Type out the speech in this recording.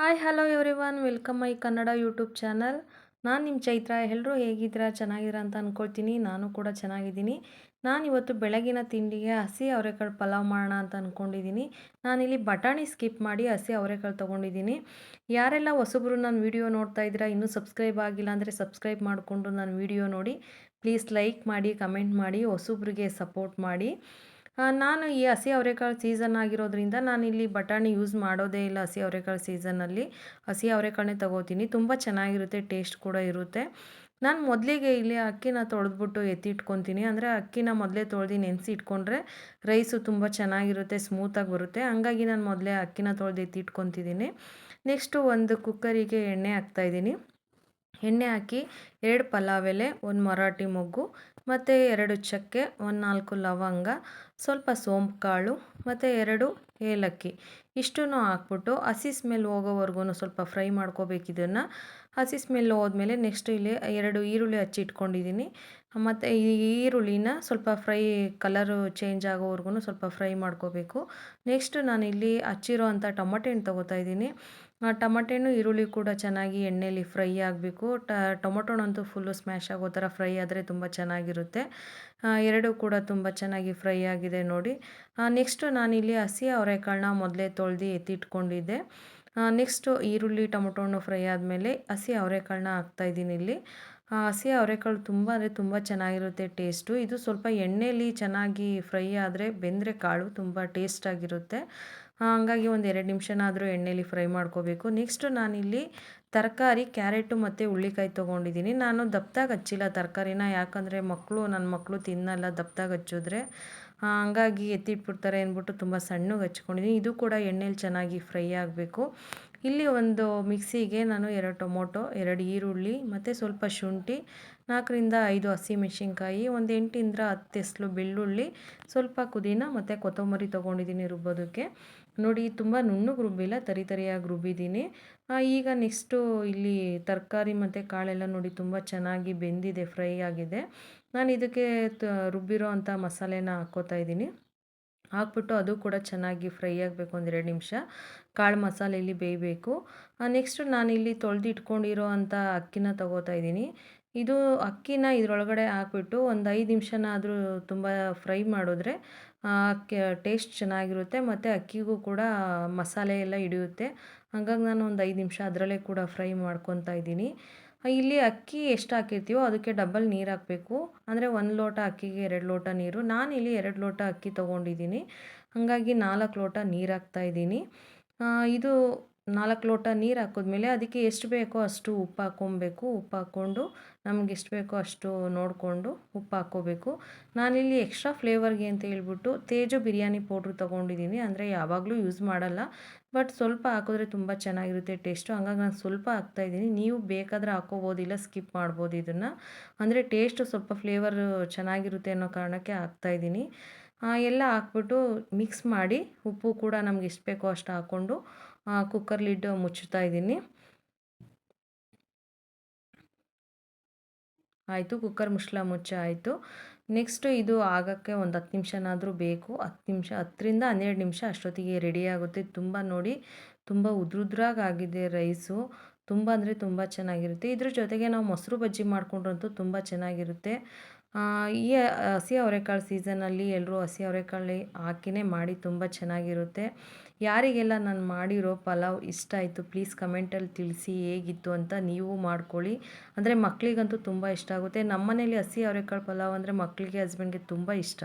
Hi hello everyone welcome my Kannada YouTube channel ನಾನು ನಿಮ್ಮ ಚೈತ್ರ. ಎಲ್ಲರೂ ಹೇಗಿದ್ದೀರಾ? ಚೆನ್ನಾಗಿದ್ದೀರಾ ಅಂತ ಅಂದ್ಕೊಳ್ತೀನಿ ನಾನು ಕೂಡ ಚೆನ್ನಾಗಿದ್ದೀನಿ. ನಾನು ಇವತ್ತು ಬೆಳಗಿನ ತಿಂಡಿಗೆ ಹಸಿ ಅವರೆಕಾಳು ಪಲಾವ್ ಮಾಡೋಣ ಅಂತ ಅಂದ್ಕೊಂಡಿದ್ದೀನಿ ನಾನಿಲ್ಲಿ ಬಟಾಣಿ ಸ್ಕಿಪ್ ಮಾಡಿ ಹಸಿ ಅವರೆಕಾಳು ತೊಗೊಂಡಿದ್ದೀನಿ. ಯಾರೆಲ್ಲ ಹೊಸಬ್ರು ನನ್ನ ವೀಡಿಯೋ ನೋಡ್ತಾ ಇದ್ದೀರಾ, ಇನ್ನೂ ಸಬ್ಸ್ಕ್ರೈಬ್ ಆಗಿಲ್ಲ ಅಂದರೆ ಸಬ್ಸ್ಕ್ರೈಬ್ ಮಾಡಿಕೊಂಡು ನಾನು ವೀಡಿಯೋ ನೋಡಿ. ಪ್ಲೀಸ್ ಲೈಕ್ ಮಾಡಿ ಕಮೆಂಟ್ ಮಾಡಿ, ಹೊಸಬ್ರಿಗೆ ಸಪೋರ್ಟ್ ಮಾಡಿ. ನಾನು ಈ ಹಸಿ ಅವರೆಕಾಳು ಸೀಸನ್ ಆಗಿರೋದ್ರಿಂದ ನಾನಿಲ್ಲಿ ಬಟಾಣಿ ಯೂಸ್ ಮಾಡೋದೇ ಇಲ್ಲ ಹಸಿ ಅವರೆಕಾಳು ಸೀಸನ್ನಲ್ಲಿ ಹಸಿ ಅವರೆಕಾಳನ್ನೇ ತಗೋತೀನಿ. ತುಂಬ ಚೆನ್ನಾಗಿರುತ್ತೆ ಟೇಸ್ಟ್ ಕೂಡ ಇರುತ್ತೆ. ನಾನು ಮೊದಲಿಗೆ ಇಲ್ಲಿ ಅಕ್ಕಿನ ತೊಳೆದ್ಬಿಟ್ಟು ಎತ್ತಿಟ್ಕೊತೀನಿ. ಅಂದರೆ ಅಕ್ಕಿನ ಮೊದಲೇ ತೊಳೆದು ನೆನೆಸಿ ಇಟ್ಕೊಂಡ್ರೆ ರೈಸು ತುಂಬ ಚೆನ್ನಾಗಿರುತ್ತೆ ಸ್ಮೂತಾಗಿ ಬರುತ್ತೆ. ಹಂಗಾಗಿ ನಾನು ಮೊದಲೇ ಅಕ್ಕಿನ ತೊಳೆದು ಎತ್ತಿಟ್ಕೊತಿದ್ದೀನಿ. ನೆಕ್ಸ್ಟು ಒಂದು ಕುಕ್ಕರಿಗೆ ಎಣ್ಣೆ ಹಾಕ್ತಾಯಿದ್ದೀನಿ ಎಣ್ಣೆ ಹಾಕಿ ಎರಡು ಪಲಾವ್ ಎಲೆ, ಒಂದು ಮರಾಠಿ ಮೊಗ್ಗು, ಮತ್ತು ಎರಡು ಚಕ್ಕೆ, ಒಂದು ನಾಲ್ಕು ಲವಂಗ, ಸ್ವಲ್ಪ ಸೋಂಪು ಕಾಳು, ಮತ್ತು ಎರಡು ಏಲಕ್ಕಿ. ಇಷ್ಟನ್ನು ಹಾಕ್ಬಿಟ್ಟು ಹಸಿ ಸ್ಮೆಲ್ ಹೋಗೋವರೆಗೂ ಸ್ವಲ್ಪ ಫ್ರೈ ಮಾಡ್ಕೋಬೇಕು ಇದನ್ನು. ಹಸಿ ಸ್ಮೆಲ್ ಹೋದ್ಮೇಲೆ ನೆಕ್ಸ್ಟ್ ಇಲ್ಲಿ ಎರಡು ಈರುಳ್ಳಿ ಹಚ್ಚಿಟ್ಕೊಂಡಿದ್ದೀನಿ ಮತ್ತು ಈ ಈರುಳ್ಳಿನ ಸ್ವಲ್ಪ ಫ್ರೈ ಕಲರು ಚೇಂಜ್ ಆಗೋವರೆಗೂ ಸ್ವಲ್ಪ ಫ್ರೈ ಮಾಡ್ಕೋಬೇಕು. ನೆಕ್ಸ್ಟ್ ನಾನಿಲ್ಲಿ ಹಚ್ಚಿರೋ ಅಂಥ ಟೊಮಟೆ ಹಣ್ಣು ತೊಗೋತಾ ಇದ್ದೀನಿ ಟಮಟೆನೂ ಈರುಳ್ಳಿ ಕೂಡ ಚೆನ್ನಾಗಿ ಎಣ್ಣೆಯಲ್ಲಿ ಫ್ರೈ ಆಗಬೇಕು. ಟೊಮೊಟೊನಂತೂ ಫುಲ್ಲು ಸ್ಮ್ಯಾಶ್ ಆಗೋ ಥರ ಫ್ರೈ ಆದರೆ ತುಂಬ ಚೆನ್ನಾಗಿರುತ್ತೆ. ಎರಡೂ ಕೂಡ ತುಂಬ ಚೆನ್ನಾಗಿ ಫ್ರೈ ಆಗಿದೆ ನೋಡಿ. ನೆಕ್ಸ್ಟು ನಾನಿಲ್ಲಿ ಹಸಿ ಅವರೆಕಾಳನ್ನ ಮೊದಲೇ ತೊಳೆದು ಎತ್ತಿಟ್ಕೊಂಡಿದ್ದೆ. ನೆಕ್ಸ್ಟು ಈರುಳ್ಳಿ, ಟೊಮೊಟೊ ಹಣ್ಣು ಫ್ರೈ ಆದಮೇಲೆ ಹಸಿ ಅವರೆಕಾಳನ್ನ ಹಾಕ್ತಾಯಿದ್ದೀನಿ ಇಲ್ಲಿ. ಹಸಿ ಅವರೆಕಾಳು ತುಂಬ ಅಂದರೆ ತುಂಬ ಚೆನ್ನಾಗಿರುತ್ತೆ ಟೇಸ್ಟು ಇದು ಸ್ವಲ್ಪ ಎಣ್ಣೆಯಲ್ಲಿ ಚೆನ್ನಾಗಿ ಫ್ರೈ ಆದರೆ ಬೆಂದರೆ ಕಾಳು ತುಂಬ ಟೇಸ್ಟಾಗಿರುತ್ತೆ ಹಾಗಾಗಿ ಒಂದು ಎರಡು ನಿಮಿಷನಾದರೂ ಎಣ್ಣೆಲಿ ಫ್ರೈ ಮಾಡ್ಕೋಬೇಕು. ನೆಕ್ಸ್ಟು ನಾನಿಲ್ಲಿ ತರಕಾರಿ, ಕ್ಯಾರೆಟು ಮತ್ತು ಹುಳ್ಳಿಕಾಯಿ ತೊಗೊಂಡಿದ್ದೀನಿ. ನಾನು ದಪ್ಪದಾಗ ಹಚ್ಚಿಲ್ಲ ತರಕಾರಿನ, ಯಾಕಂದರೆ ಮಕ್ಕಳು ನನ್ನ ಮಕ್ಕಳು ತಿನ್ನಲ್ಲ ದಪ್ಪದಾಗ ಹಚ್ಚಿದ್ರೆ. ಹಂಗಾಗಿ ಎತ್ತಿಟ್ಬಿಡ್ತಾರೆ ಅಂದ್ಬಿಟ್ಟು ತುಂಬ ಸಣ್ಣಗೆ ಹಚ್ಕೊಂಡಿದ್ದೀನಿ ಇದು ಕೂಡ ಎಣ್ಣೆಲಿ ಚೆನ್ನಾಗಿ ಫ್ರೈ ಆಗಬೇಕು. ಇಲ್ಲಿ ಒಂದು ಮಿಕ್ಸಿಗೆ ನಾನು ಎರಡು ಟೊಮೊಟೊ, ಎರಡು ಈರುಳ್ಳಿ, ಮತ್ತು ಸ್ವಲ್ಪ ಶುಂಠಿ, ನಾಲ್ಕರಿಂದ ಐದು ಹಸಿಮೆಣ್ಸಿನ್ಕಾಯಿ ಒಂದು ಎಂಟಿಂದ ಹತ್ತು ಎಸ್ಲು ಬೆಳ್ಳುಳ್ಳಿ, ಸ್ವಲ್ಪ ಪುದೀನ, ಮತ್ತು ಕೊತ್ತಂಬರಿ ತೊಗೊಂಡಿದ್ದೀನಿ ರುಬ್ಬೋದಕ್ಕೆ. ನೋಡಿ, ತುಂಬ ನುಣ್ಣಗೆ ರುಬ್ಬಿಲ್ಲ ತರಿ ತರಿಯಾಗಿ ರುಬ್ಬಿದ್ದೀನಿ ಈಗ ನೆಕ್ಸ್ಟು ಇಲ್ಲಿ ತರಕಾರಿ ಮತ್ತು ಕಾಳೆಲ್ಲ ನೋಡಿ, ತುಂಬ ಚೆನ್ನಾಗಿ ಬೆಂದಿದೆ, ಫ್ರೈ ಆಗಿದೆ. ನಾನು ಇದಕ್ಕೆ ರುಬ್ಬಿರೋ ಅಂಥ ಮಸಾಲೆನ ಹಾಕ್ಕೋತಾ ಇದ್ದೀನಿ ಹಾಕ್ಬಿಟ್ಟು ಅದು ಕೂಡ ಚೆನ್ನಾಗಿ ಫ್ರೈ ಆಗಬೇಕು ಒಂದೆರಡು ನಿಮಿಷ. ಕಾಳು ಮಸಾಲೆಯಲ್ಲಿ ಬೇಯಬೇಕು. ನೆಕ್ಸ್ಟ್ ನಾನಿಲ್ಲಿ ತೊಳೆದು ಇಟ್ಕೊಂಡಿರೋ ಅಂಥ ಅಕ್ಕಿನ ತಗೋತಾ ಇದ್ದೀನಿ ಇದು ಅಕ್ಕಿನ ಇದರೊಳಗಡೆ ಹಾಕ್ಬಿಟ್ಟು ಒಂದು ಐದು ನಿಮಿಷನಾದರೂ ತುಂಬ ಫ್ರೈ ಮಾಡಿದ್ರೆ ಅಕ್ಕಿ ಟೇಸ್ಟ್ ಚೆನ್ನಾಗಿರುತ್ತೆ ಮತ್ತು ಅಕ್ಕಿಗೂ ಕೂಡ ಮಸಾಲೆ ಎಲ್ಲ ಹಿಡಿಯುತ್ತೆ. ಹಾಗಾಗಿ ನಾನು ಒಂದು ಐದು ನಿಮಿಷ ಅದರಲ್ಲೇ ಕೂಡ ಫ್ರೈ ಮಾಡ್ಕೊತಾ ಇದ್ದೀನಿ. ಇಲ್ಲಿ ಅಕ್ಕಿ ಎಷ್ಟು ಹಾಕಿರ್ತೀವೋ ಅದಕ್ಕೆ ಡಬಲ್ ನೀರು ಹಾಕಬೇಕು. ಅಂದರೆ ಒಂದು ಲೋಟ ಅಕ್ಕಿಗೆ ಎರಡು ಲೋಟ ನೀರು. ನಾನಿಲ್ಲಿ ಎರಡು ಲೋಟ ಅಕ್ಕಿ ತೊಗೊಂಡಿದ್ದೀನಿ. ಹಾಗಾಗಿ ನಾಲ್ಕು ಲೋಟ ನೀರು ಹಾಕ್ತಾಯಿದ್ದೀನಿ ಇದು ನಾಲ್ಕು ಲೋಟ ನೀರು ಹಾಕಿದ್ಮೇಲೆ ಅದಕ್ಕೆ ಎಷ್ಟು ಬೇಕೋ ಅಷ್ಟು ಉಪ್ಪು ಹಾಕ್ಕೊಬೇಕು. ಉಪ್ಪು ಹಾಕ್ಕೊಂಡು ನಮ್ಗೆ ಎಷ್ಟು ಬೇಕೋ ಅಷ್ಟು ನೋಡಿಕೊಂಡು ಉಪ್ಪು ಹಾಕ್ಕೋಬೇಕು. ನಾನಿಲ್ಲಿ ಎಕ್ಸ್ಟ್ರಾ ಫ್ಲೇವರ್ಗೆ ಅಂತ ಹೇಳ್ಬಿಟ್ಟು ತೇಜು ಬಿರಿಯಾನಿ ಪೌಡ್ರ್ ತೊಗೊಂಡಿದ್ದೀನಿ. ಅಂದರೆ ಯಾವಾಗಲೂ ಯೂಸ್ ಮಾಡಲ್ಲ. ಬಟ್ ಸ್ವಲ್ಪ ಹಾಕಿದ್ರೆ ತುಂಬ ಚೆನ್ನಾಗಿರುತ್ತೆ ಟೇಸ್ಟು. ಹಂಗಾಗಿ ನಾನು ಸ್ವಲ್ಪ ಹಾಕ್ತಾಯಿದ್ದೀನಿ ನೀವು ಬೇಕಾದರೆ ಹಾಕ್ಕೋಬೋದಿಲ್ಲ ಸ್ಕಿಪ್ ಮಾಡ್ಬೋದು ಇದನ್ನು. ಅಂದರೆ ಟೇಸ್ಟು ಸ್ವಲ್ಪ ಫ್ಲೇವರ್ ಚೆನ್ನಾಗಿರುತ್ತೆ ಅನ್ನೋ ಕಾರಣಕ್ಕೆ ಹಾಕ್ತಾಯಿದ್ದೀನಿ ಎಲ್ಲ ಹಾಕ್ಬಿಟ್ಟು ಮಿಕ್ಸ್ ಮಾಡಿ ಉಪ್ಪು ಕೂಡ ನಮ್ಗೆ ಎಷ್ಟು ಬೇಕೋ ಅಷ್ಟು ಹಾಕ್ಕೊಂಡು ಕುಕ್ಕರ್ ಲಿಡ್ ಮುಚ್ಚುತ್ತಾ ಇದ್ದೀನಿ. ಆಯಿತು ಕುಕ್ಕರ್ ಮುಚ್ಚಳ ಮುಚ್ಚ ಆಯಿತು. ನೆಕ್ಸ್ಟು ಇದು ಆಗೋಕ್ಕೆ ಒಂದು ಹತ್ತು ನಿಮಿಷನಾದರೂ ಬೇಕು. ಹತ್ತು ನಿಮಿಷ, ಹತ್ತರಿಂದ ಹನ್ನೆರಡು ನಿಮಿಷ ಅಷ್ಟೊತ್ತಿಗೆ ರೆಡಿ ಆಗುತ್ತೆ. ತುಂಬ ನೋಡಿ, ತುಂಬ ಉದ್ರುದ್ರಾಗಿ ಆಗಿದೆ ರೈಸು ತುಂಬ ಅಂದರೆ ತುಂಬ ಚೆನ್ನಾಗಿರುತ್ತೆ. ಇದ್ರ ಜೊತೆಗೆ ನಾವು ಮೊಸರು ಬಜ್ಜಿ ಮಾಡಿಕೊಂಡ್ರಂತೂ ತುಂಬ ಚೆನ್ನಾಗಿರುತ್ತೆ. ಈ ಹಸಿ ಅವರೆಕಾಳು ಸೀಸನಲ್ಲಿ ಎಲ್ಲರೂ ಹಸಿ ಅವರೆಕಾಳು ಹಾಕಿನೇ ಮಾಡಿ ತುಂಬ ಚೆನ್ನಾಗಿರುತ್ತೆ. ಯಾರಿಗೆಲ್ಲ ನಾನು ಮಾಡಿರೋ ಪಲಾವ್ ಇಷ್ಟ ಆಯಿತು ಪ್ಲೀಸ್ ಕಮೆಂಟಲ್ಲಿ ತಿಳಿಸಿ ಹೇಗಿತ್ತು ಅಂತ ನೀವು ಮಾಡ್ಕೊಳ್ಳಿ. ಅಂದರೆ ಮಕ್ಕಳಿಗಂತೂ ತುಂಬ ಇಷ್ಟ ಆಗುತ್ತೆ. ನಮ್ಮ ಮನೇಲಿ ಹಸಿ ಅವರೆಕಾಳು ಪಲಾವ್ ಅಂದರೆ ಮಕ್ಕಳಿಗೆ ಹಸ್ಬೆಂಡ್ಗೆ ತುಂಬ ಇಷ್ಟ.